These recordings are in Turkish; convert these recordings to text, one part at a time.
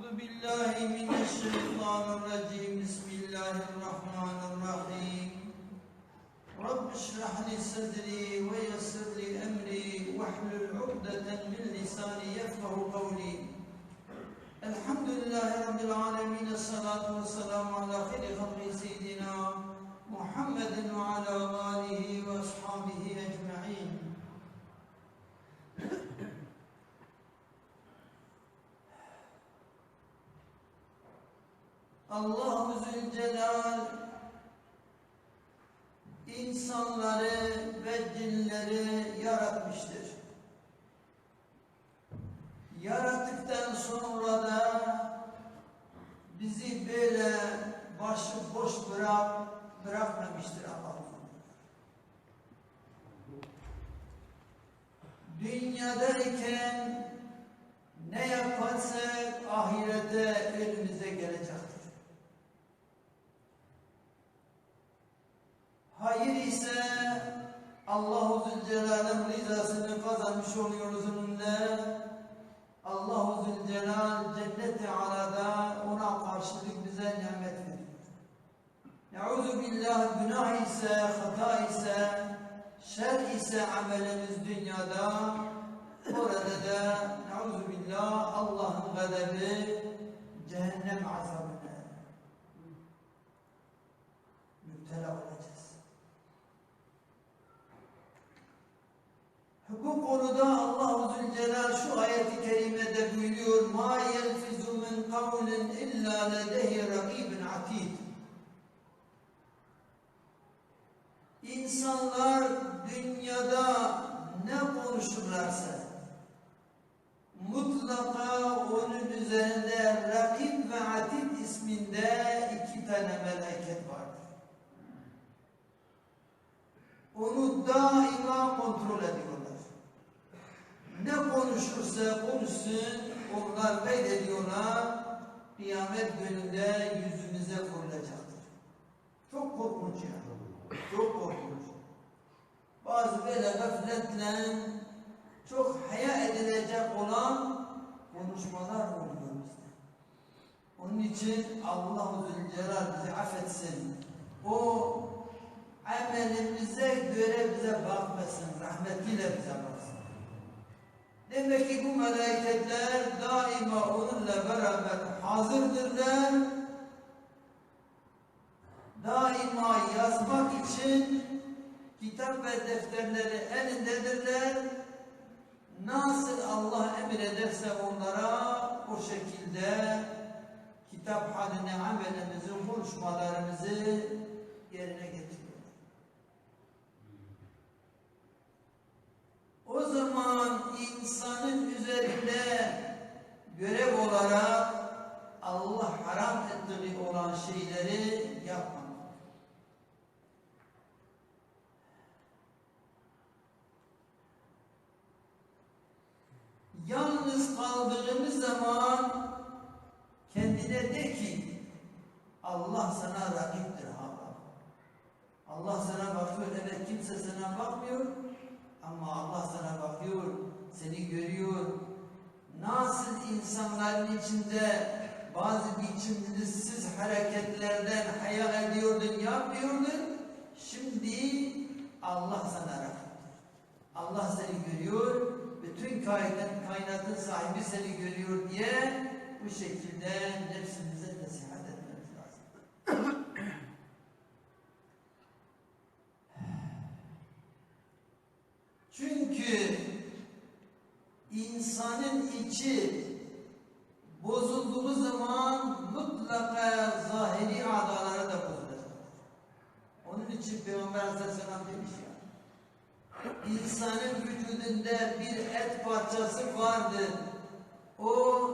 بالله من الشيطان الرجيم. بسم الله الرحمن الرحيم. رب اشرح لي صدري ويسر لي أمري واحلل عقدة من لساني يفقه قولي. الحمد لله رب العالمين الصلاة والسلام على خير خلق سيدنا محمد وعلى آله وأصحابه أجمعين. Allah-u Zülcelal insanları ve cinleri yaratmıştır. Yarattıktan sonra da bizi böyle başı boş bırak, bırakmamıştır Allah. Dünyadayken ne yaparsak ahirete önümüze gelecektir. Hayır ise Allahu Zülcelal'ın rızasını kazanmış oluyoruz onunla. Allahu Zülcelal cenneti alada ona karşılık bize nimet veriyor. Neuzu billah günah ise, hata ise, şer ise amelimiz dünyada, orada da neuzu billah Allah'ın gadebi, cehennem azabına müptela olacağız. Bu konuda Allah-u Zülcelal şu ayeti kerimede buyuruyor مَا يَلْفِزُ مِنْ قَوْلٍ اِلَّا لَدَيْهِ رَقِيبٍ عَتِيدٍ İnsanlar dünyada ne konuşurlarsa mutlaka onun üzerinde Rakib ve Atid isminde iki tane meleket vardır. Onu daima kontrol ediyorlar. Ne konuşursa konuşsun onlar kaydediyorlar. Kıyamet gününde yüzümüze vurulacaktır. Çok korkunç yani. Çok korkunç. Bazı böyle gafletle çok haya edilecek olan konuşmalar oluyor bizde. Onun için Allah-u Zülcelal bizi affetsin. O amelimize göre bize bakmasın, rahmetiyle bize baksın. Demek ki bu meleketler daima onunla beraber hazırdırlar. Daima yazmak için kitap ve defterleri elindedirler. Nasıl Allah emrederse onlara o şekilde kitap haline amelimizi, konuşmalarımızı yerine getiriyor. O zaman insanın üzerinde görev olarak Allah haram ettiği olan şeyleri yapmamak. Yalnız kaldığımız zaman kendine de ki Allah sana rakiptir ha. Allah sana bakıyor. Evet kimse sana bakmıyor. Ama Allah sana bakıyor. Seni görüyor. Nasıl insanların içinde bazı biçimsiz hareketlerden haya ediyordun, yapmıyordun. Şimdi Allah sana rakiptir. Allah seni görüyor. Bütün kainat, kainatın sahibi seni görüyor diye bu şekilde nefsimize nasihat etmemiz lazım. Çünkü insanın içi bozulduğu zaman mutlaka zahiri adaları da bozulacak. Onun için Peygamber Aleyhisselam demiş insanın vücudunda bir et parçası vardır. O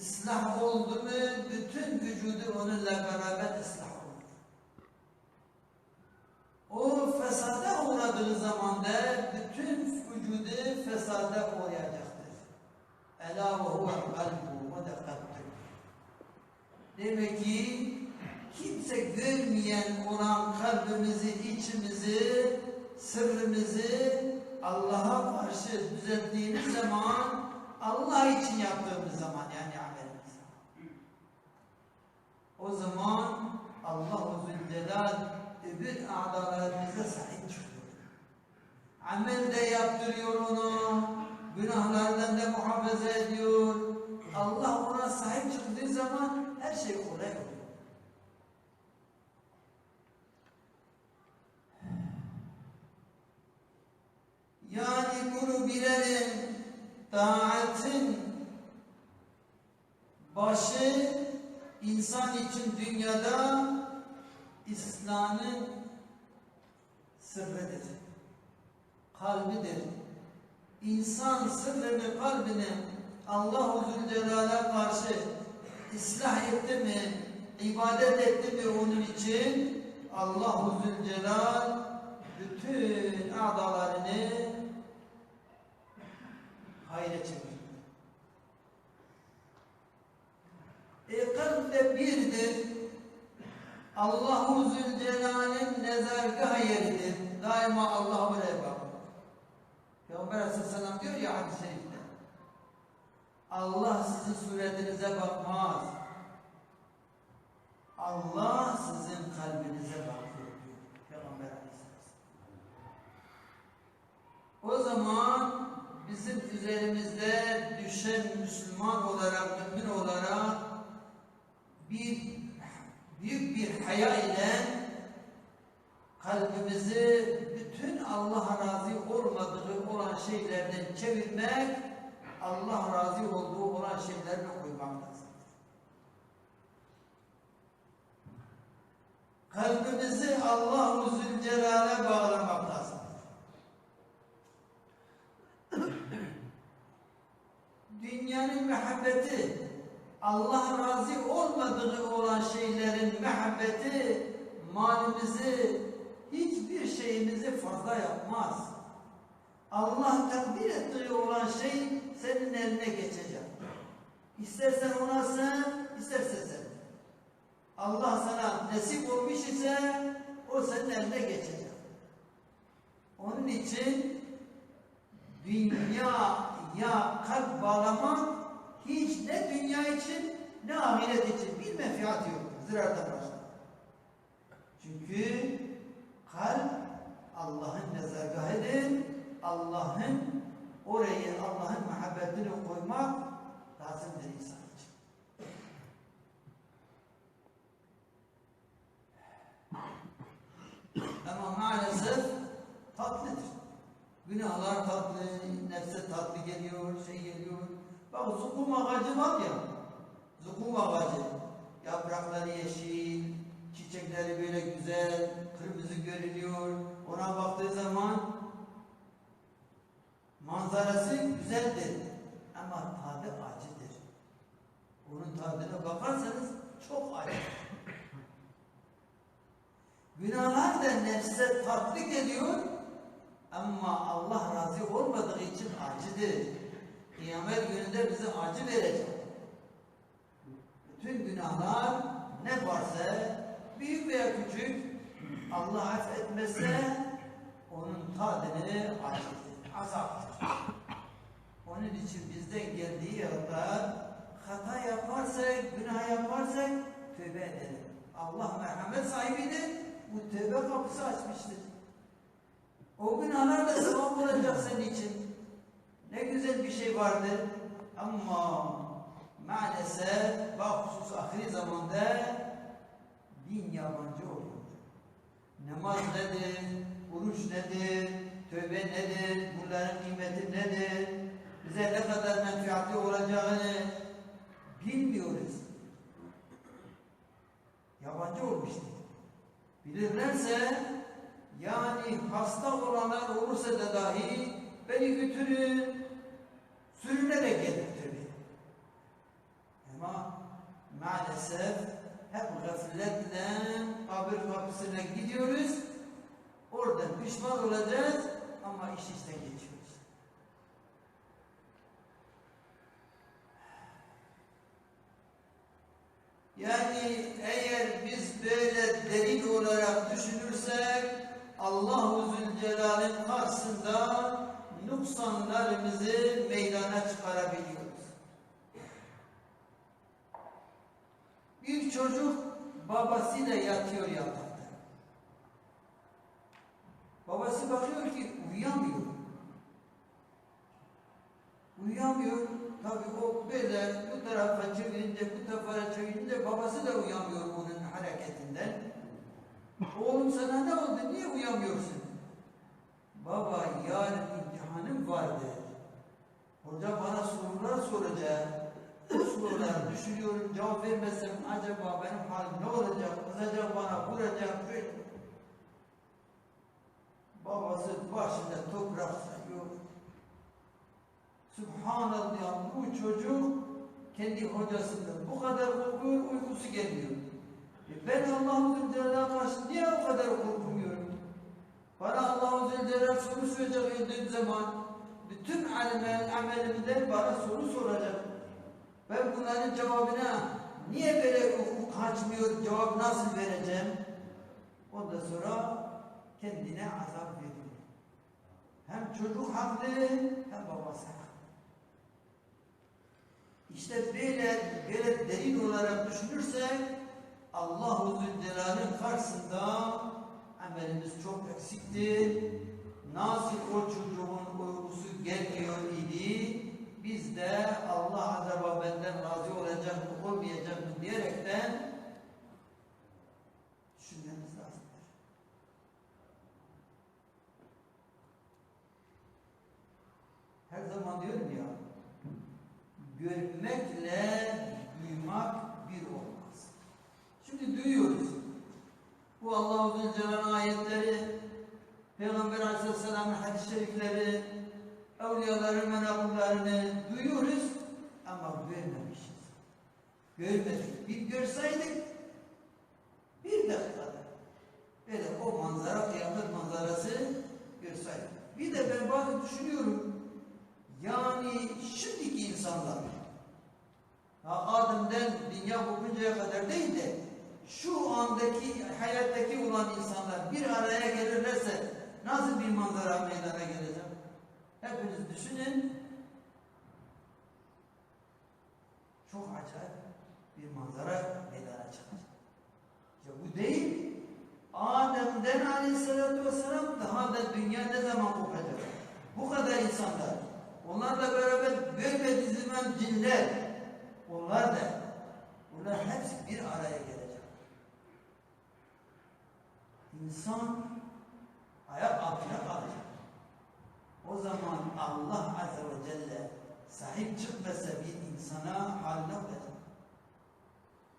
ıslah oldu mu bütün vücudu onunla beraber ıslah olur. O fesada uğradığı zaman da bütün vücudu fesada uğrayacaktır. Ela ve huve kalbu ve de kalbi. Demek ki kimse görmeyen olan kalbimizi, içimizi, sırrımızı Allah'a karşı düzelttiğimiz zaman Allah için yaptığımız zaman yani amelimiz. O zaman Allah-u Zülcelal öbür a'dalarımıza sahip çıkıyor. Amel de yaptırıyor onu, günahlardan da muhafaza ediyor. Allah ona sahip çıktığı zaman her şey kolay oluyor. Yani bunu bilelim, taatın başı insan için dünyada İslam'ın sırrıdır, kalbidir. İnsan sırrını, kalbini Allah-u Zülcelal'e karşı ıslah etti mi, ibadet etti mi onun için Allah-u Zülcelal bütün adalarını hayra çevirir. E kalp de birdir. Allahu Zülcelal'in nezargah yeridir. Daima Allah'a buraya bak. Peygamber Aleyhisselam diyor ya hadis-i şerifte. Allah sizin suretinize bakmaz. Allah sizin kalbinize bakıyor diyor Peygamber Aleyhisselam. O zaman bizim üzerimizde düşen Müslüman olarak, mümin olarak bir büyük bir haya ile kalbimizi bütün Allah'a razı olmadığı olan şeylerden çevirmek, Allah razı olduğu olan şeylerine koymak lazım. Kalbimizi Allah-u Zülcelal'e bağlamak lazım. Dünyanın mehabbeti, Allah razı olmadığı olan şeylerin mehabbeti malimizi, hiçbir şeyimizi fazla yapmaz. Allah takdir ettiği olan şey senin eline geçecek. İstersen ona sen, istersen sen. Allah sana nasip olmuş ise o senin eline geçecek. Onun için dünya ya kalp bağlamak hiç ne dünya için ne ahiret için bir menfaat yok. Ziraattan başka. Çünkü kalp Allah'ın nezargahıdır. Allah'ın oraya Allah'ın muhabbetini koymak lazımdır insan için. Ama maalesef tatlıdır. Günahlar tatlı, nefse tatlı geliyor, şey geliyor. Bak zukum ağacı var ya, zukum ağacı. Yaprakları yeşil, çiçekleri böyle güzel, kırmızı görünüyor. Ona baktığı zaman manzarası güzeldir. Ama tadı acıdır. Onun tadına bakarsanız çok acı. Günahlar da nefse tatlı geliyor ama Allah razı olmadığı için acıdır. Kıyamet gününde bize acı verecek. Bütün günahlar ne varsa büyük veya küçük Allah affetmezse onun tadını acıdır, azaptır. Onun için bizden geldiği kadar hata yaparsak, günah yaparsak tövbe edelim. Allah merhamet sahibidir. Bu tövbe kapısı açmıştır. O günahlar da sevap olacak senin için. Ne güzel bir şey vardı. Ama maalesef bak husus ahir zamanda din yabancı oluyor. Namaz nedir? Oruç nedir? Tövbe nedir? Bunların kıymeti nedir? Bize ne kadar menfaatli olacağını bilmiyoruz. Yabancı olmuştur. Bilirlerse yani hasta olanlar olursa da dahi beni götürün sürünerek gelir tabi. Ama maalesef hep gafletle kabir kapısına gidiyoruz. Oradan pişman olacağız ama iş işten geçiyoruz. Yani eğer biz böyle derin olarak düşünürsek Allah-u Zülcelal'in karşısında nuksanlarımızı meydana çıkarabiliyoruz. Bir çocuk babasıyla yatıyor yatakta. Babası bakıyor ki uyuyamıyor. Uyuyamıyor. Tabii o böyle bu tarafa çevirince, bu tarafa çevirince babası da uyamıyor onun hareketinden. Oğlum sana ne oldu? Niye uyamıyorsun? Baba yarın imtihanım vardı. Hoca bana sorular soracak. Bu sorular düşünüyorum cevap vermezsem acaba benim halim ne olacak? Kızacak bana vuracak böyle. Babası başında toprak sayıyor. Subhanallah bu çocuk kendi hocasından bu kadar korkuyor uykusu gelmiyor. E ben Allah'ın Zülcelal'a karşı niye o kadar korkmuyorum? Bana Allahu Zülcelal soru soracak öldüğüm zaman bütün alimel, amelimden bana soru soracak. Ben bunların cevabına niye böyle ufuk kaçmıyor, cevap nasıl vereceğim? Ondan sonra kendine azap veriyor. Hem çocuk haklı hem babası haklı. İşte böyle, böyle derin olarak düşünürsek Allah-u Zülcelal'in karşısında amelimiz çok eksikti. Nasıl o çocuğun uykusu gelmiyor idi, biz de Allah acaba benden razı olacak mı olmayacak mı diyerekten düşünmemiz lazımdır. Her zaman diyorum ya, görmekle duymak bir olmaz. Şimdi duyuyoruz. Bu Allah-u Zülcelal'in ayetleri, Peygamber Aleyhisselam'ın hadis-i şerifleri, evliyaların menakıllarını duyuyoruz ama görmemişiz. Görmedik. Bir görseydik bir dakikada böyle o manzara, kıyamet manzarası görseydik. Bir de ben bazen düşünüyorum yani şimdiki insanlar ha Adem'den dünya kopuncaya kadar değil de şu andaki hayattaki olan insanlar bir araya gelirlerse nasıl bir manzara meydana gelecek? Hepiniz düşünün. Çok acayip bir manzara meydana çıkacak. Ya bu değil. Adem'den aleyhissalatü vesselam daha da dünya ne zaman kopacak? Bu kadar insanlar. Onlarla beraber görmediği zaman cinler. Onlar da. Bunlar hepsi bir araya gelecek. İnsan ayak altına kalacak. O zaman Allah Azze ve Celle sahip çıkmasa bir insana haline olacak.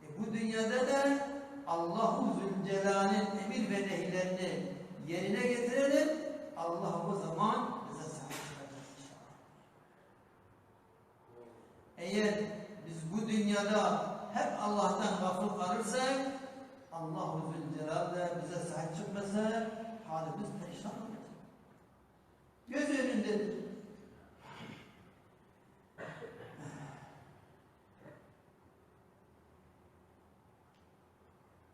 E bu dünyada da Allahu Zülcelal'in emir ve nehirlerini yerine getirelim. Allah o zaman bize sahip çıkacak inşallah. Eğer biz bu dünyada hep Allah'tan gafıl kalırsak Allahu Zülcelal da bize sahip çıkmasa halimiz perişan olacak. Göz önündedir.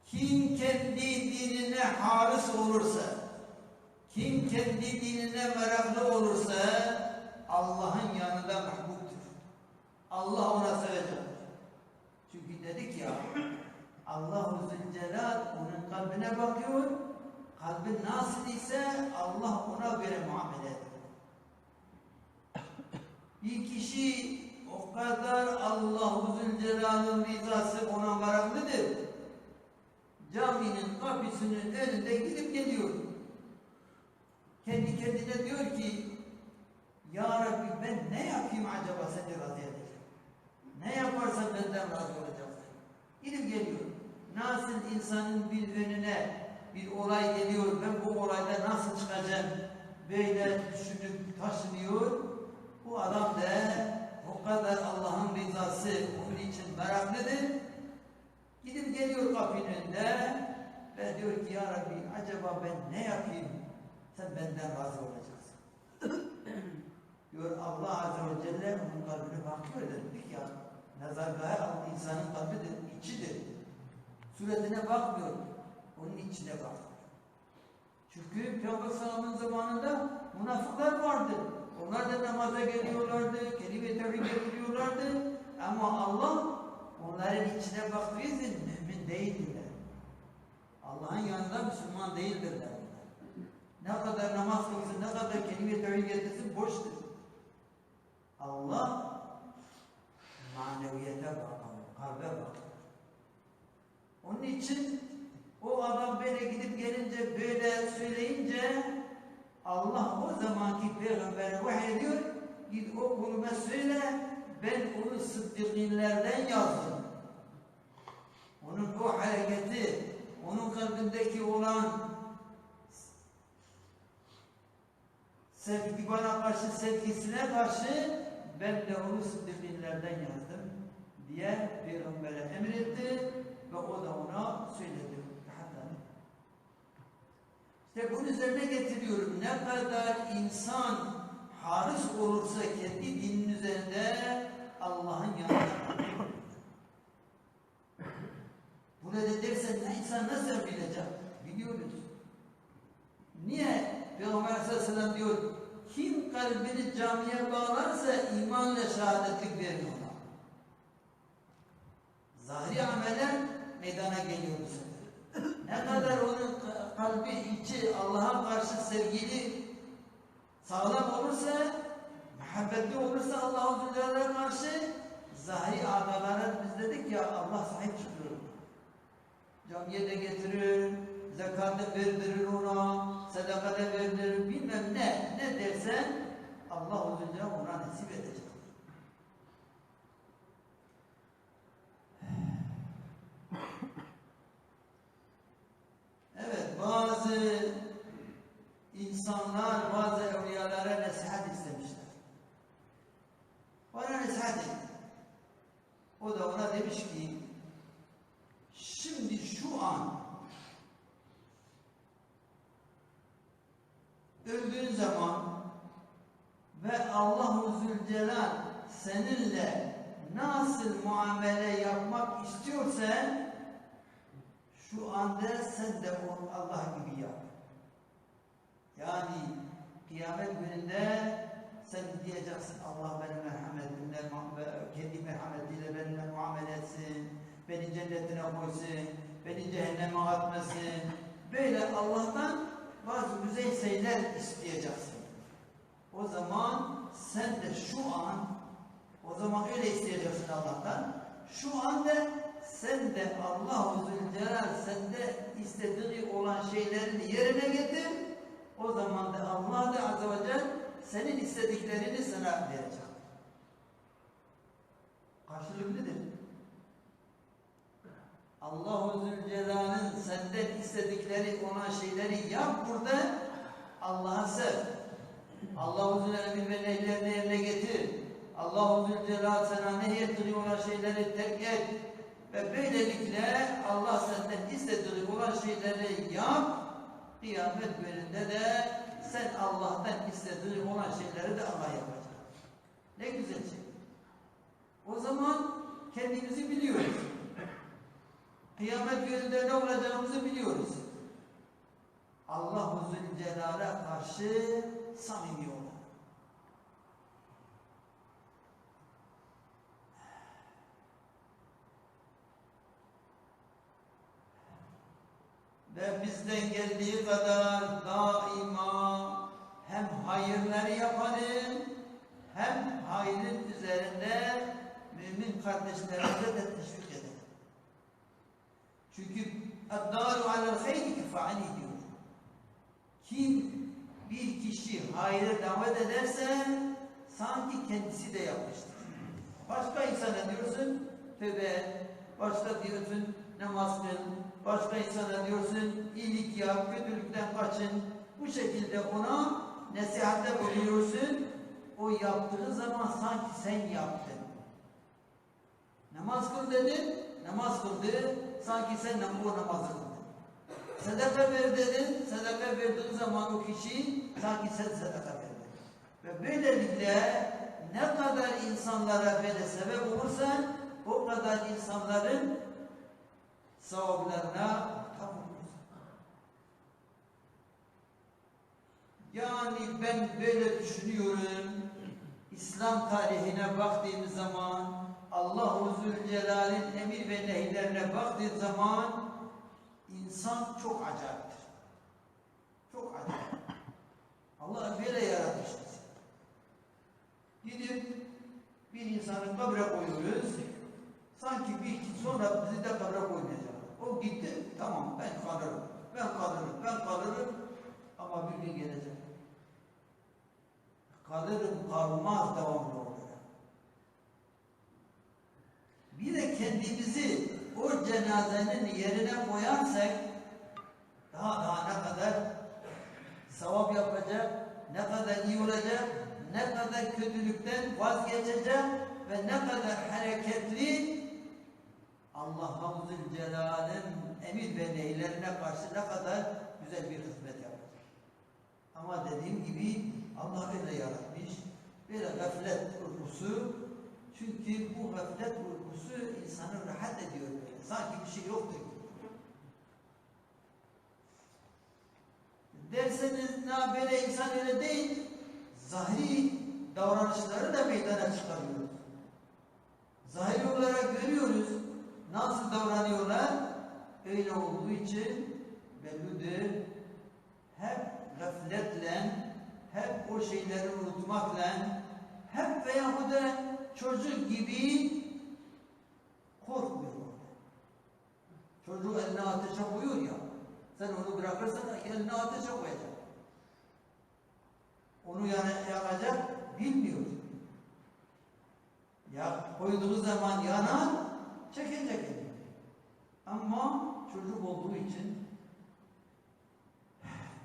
Kim kendi dinine haris olursa, kim kendi dinine meraklı olursa Allah'ın yanında mahbubtur. Allah ona sevecek. Çünkü dedik ya Allah-u Zülcelal onun kalbine bakıyor. Kalbi nasıl ise Allah ona göre muamele ediyor. Bir kişi o kadar Allah-u Zülcelal'ın rızası ona meraklıdır. Caminin kapısının önünde gidip geliyor. Kendi kendine diyor ki Ya Rabbi ben ne yapayım acaba seni razı edeceğim? Ne yaparsam benden razı olacaksın. Gidip geliyor. Nasıl insanın bir önüne bir olay geliyor, ben bu olayda nasıl çıkacağım? Böyle düşünüp taşınıyor. Bu adam da o kadar Allah'ın rızası onun için meraklıdır. Gidip geliyor kapının önünde ve diyor ki Ya Rabbi acaba ben ne yapayım? Sen benden razı olacaksın. diyor Allah Azze ve Celle onun kalbine bakıyor dedik ya. Nazargahı insanın kalbidir, içidir. Suretine bakmıyor. Onun içine bakıyor. Çünkü Peygamber Sallam'ın zamanında münafıklar vardı. Onlar da namaza geliyorlardı, kelime-i tevhid getiriyorlardı. Ama Allah onların içine baktığı için mümin değildiler. Allah'ın yanında Müslüman değildirler. Ne kadar namaz kılsın, ne kadar kelime tevhid getirsin boştur. Allah maneviyete bakar, kalbe bakar. Onun için o adam böyle gidip gelince böyle söyleyince Allah o zamanki peygambere vahyediyor. Git o kuluma söyle ben onu sıddıkînlerden yazdım. Onun o hareketi, onun kalbindeki olan sevgi bana karşı sevgisine karşı ben de onu sıddıkînlerden yazdım diye peygambere emretti ve o da ona söyledi. İşte bunun üzerine getiriyorum. Ne kadar insan haris olursa kendi dinin üzerinde Allah'ın yanında Burada dersen ne insan nasıl bilecek? Biliyoruz. Niye? Peygamber Aleyhisselam diyor, kim kalbini camiye bağlarsa imanla şehadetlik verir ona. Zahiri ameller meydana geliyor bu sefer. Ne kadar onun kalbi içi Allah'a karşı sevgili sağlam olursa, muhabbetli olursa Allah'a Zülcelal'e karşı zahiri adalara biz dedik ya Allah sahip çıkıyor. Camiye de getirir, zekatı verdirir ona, sadaka da verdirir, bilmem ne, ne dersen Allah Zülcelal ona nasip edecek. Evet, bazı insanlar bazı evliyalara nasihat istemişler. Bana nasihat et. O da ona demiş ki, şimdi şu an öldüğün zaman ve Allah-u Zülcelal seninle nasıl muamele yapmak istiyorsa şu anda sen de onu Allah gibi yap. Yani kıyamet gününde sen diyeceksin Allah benim merhametimle, kendi merhametiyle benimle muamele etsin, beni cennetine koysun, beni cehenneme atmasın. Böyle Allah'tan bazı güzel isteyeceksin. O zaman sen de şu an, o zaman öyle isteyeceksin Allah'tan. Şu anda sen de Allah-u Zülcelal sende istediği olan şeylerini yerine getir. O zaman da Allah da Azze ve Celle senin istediklerini sana verecek. Karşılıklıdır. Allah-u Zülcelal'ın senden istedikleri olan şeyleri yap burada. Allah'a sev. Allah-u Zülcelal'ın ve nehirlerini yerine getir. Allah-u Zülcelal sana nehyettiği olan şeyleri terk et. Ve böylelikle Allah senden istediği olan şeyleri yap. Kıyamet gününde de sen Allah'tan istediği olan şeyleri de Allah yapacak. Ne güzel şey. O zaman kendimizi biliyoruz. Kıyamet gününde ne olacağımızı biliyoruz. Allah-u Zülcelal'e karşı samimi olan. Ve bizden geldiği kadar daima hem hayırları yapalım hem hayrın üzerinde mümin kardeşlerimize de teşvik edelim. Çünkü اَدَّارُ عَلَى الْخَيْرِ كِفَعَنِ diyor. Kim bir kişi hayra davet ederse sanki kendisi de yapmıştır. Başka insana diyorsun tövbe et, başka diyorsun namaz kıl, başka insana diyorsun iyilik yap, kötülükten kaçın. Bu şekilde ona nasihatte buluyorsun. O yaptığı zaman sanki sen yaptın. Namaz kıl dedin, namaz kıldı, sanki sen o namazı kıldın. Sadaka ver dedin, sadaka verdiğin zaman o kişi sanki sen sadaka verdin. Ve böylelikle ne kadar insanlara böyle sebep olursan o kadar insanların sevaplarına tapınıyorsun. Yani ben böyle düşünüyorum. İslam tarihine baktığımız zaman Allah-u Zülcelal'in emir ve nehirlerine baktığın zaman İnsan çok acayiptir. Çok acayip. Allah böyle yaratmış bizi. Gidip bir insanı kabre koyuyoruz. Sanki bir iki sonra bizi de kabre koymayacak. O gitti, tamam ben kalırım, ben kalırım, ben kalırım. Ama bir gün gelecek. Kalırım, kalmaz devamlı oluyor. Bir de kendimizi o cenazenin yerine koyarsak daha daha ne kadar sevap yapacak, ne kadar iyi olacak, ne kadar kötülükten vazgeçecek ve ne kadar hareketli Allah Zülcelal'in emir ve nehirlerine karşı ne kadar güzel bir hizmet yapacak. Ama dediğim gibi Allah öyle yaratmış. Böyle gaflet uykusu. Çünkü bu gaflet uykusu insanı rahat ediyor. Sanki bir şey yoktur gibi. Derseniz ne böyle insan öyle değil. Zahiri davranışları da meydana çıkarıyor. Zahiri olarak görüyoruz. Nasıl davranıyorlar? Öyle olduğu için bellidir. Hep gafletle, hep o şeyleri unutmakla, hep veyahut da çocuk gibi korkmuyor. Çocuğu eline ateşe koyuyor ya, sen onu bırakırsan eline ateşe koyacak. Onu yani yakacak, bilmiyor. Ya koyduğu zaman yanar, çekecek elini. Ama çocuk olduğu için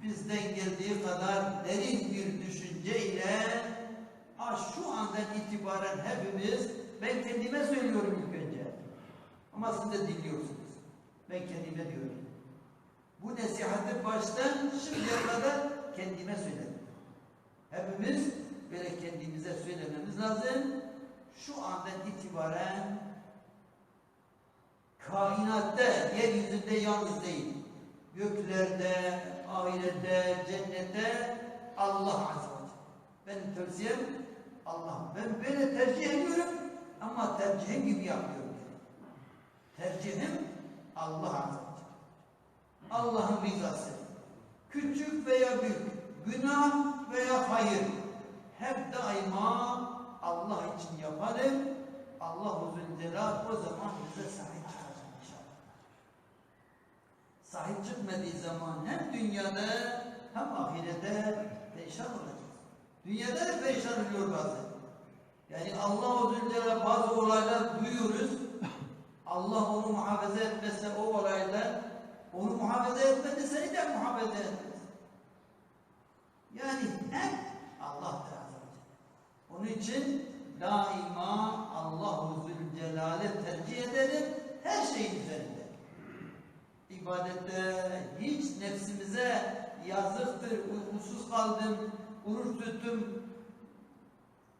bizden geldiği kadar derin bir düşünceyle ah şu andan itibaren hepimiz ben kendime söylüyorum ilk önce. Ama siz de dinliyorsunuz. Ben kendime diyorum. Bu nasihati baştan şimdiye kadar kendime söyledim. Hepimiz böyle kendimize söylememiz lazım. Şu andan itibaren kainatta, yeryüzünde yalnız değil. Göklerde, ahirette, cennette Allah Azze ve. Benim tavsiyem Allah. Ben böyle tercih ediyorum ama tercihim gibi yapıyorum. Tercihim Allah Azze. Allah'ın rızası. Küçük veya büyük, günah veya hayır. Hep daima Allah için yapalım. Allah-u Zülcelal o zaman bize sahip inşallah. Sahip çıkmadığı zaman hem dünyada hem ahirette perişan olacağız. Dünyada da perişan oluyor bazen. Yani Allah-u Zülcelal bazı olaylar duyuyoruz. Allah onu muhafaza etmezse o olaylar onu muhafaza etmedi seni de muhafaza etmez. Yani hep ve Celle. Onun için daima Allah-u Zülcelal'e tercih edelim her şeyin üzerinde. İbadette hiç nefsimize yazıktır, uykusuz kaldım, oruç tuttum,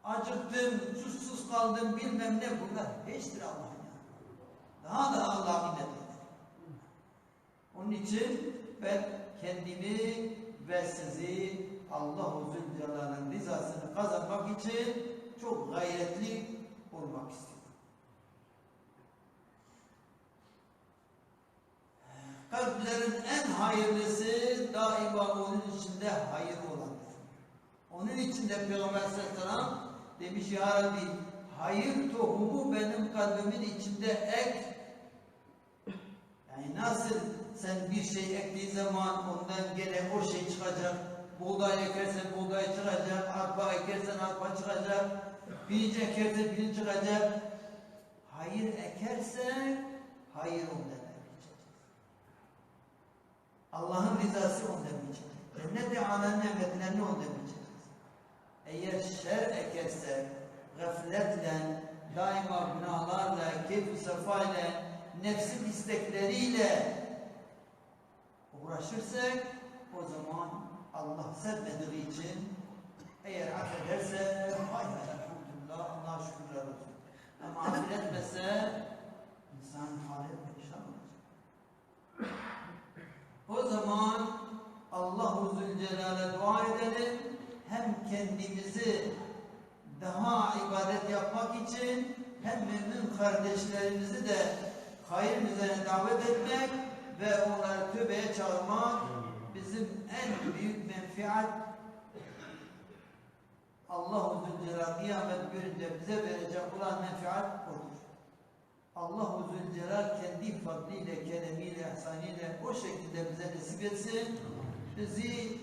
acıktım, susuz kaldım bilmem ne bunlar hiçtir Allah'ın. Daha da Allah'a minnet. Onun için ben kendimi ve sizi Allah-u Zülcelal'ın rızasını kazanmak için çok gayretli olmak istiyorum. Kalplerin en hayırlısı daima onun içinde hayır olandır. Onun için de Peygamber Aleyhisselam demiş ya Rabbi hayır tohumu benim kalbimin içinde ek. Yani nasıl sen bir şey ektiğin zaman ondan gene o şey çıkacak. Buğday ekersen buğday çıkacak, arpa ekersen arpa çıkacak, pirinç ekersen pirinç çıkacak. Hayır ekersen hayır ondan. Allah'ın rızası ondan ekeceğiz. Cennet-i Alâ'nın nimetlerini ondan ekeceğiz. Eğer şer ekersek, gafletle, daima günahlarla, keyf-i sefayla, nefsin istekleriyle uğraşırsak o zaman Allah sevmediği için eğer affederse hay elhamdülillah Allah'a şükürler olsun. Ama affetmezse insan hali. O zaman Allah-u Zülcelal'e dua edelim. Hem kendimizi daha ibadet yapmak için hem mümin kardeşlerimizi de hayır üzerine davet etmek ve onları tövbeye çağırmak bizim en büyük menfaat Allah-u Zülcelal kıyamet gününde bize verecek olan menfaat odur. Allah-u Zülcelal kendi fadliyle, keremiyle, ihsaniyle o şekilde bize nasip etsin. Bizi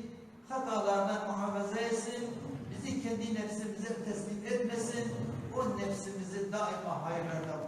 hatalardan muhafaza etsin. Bizi kendi nefsimize teslim etmesin. O nefsimizi daima hayırlarda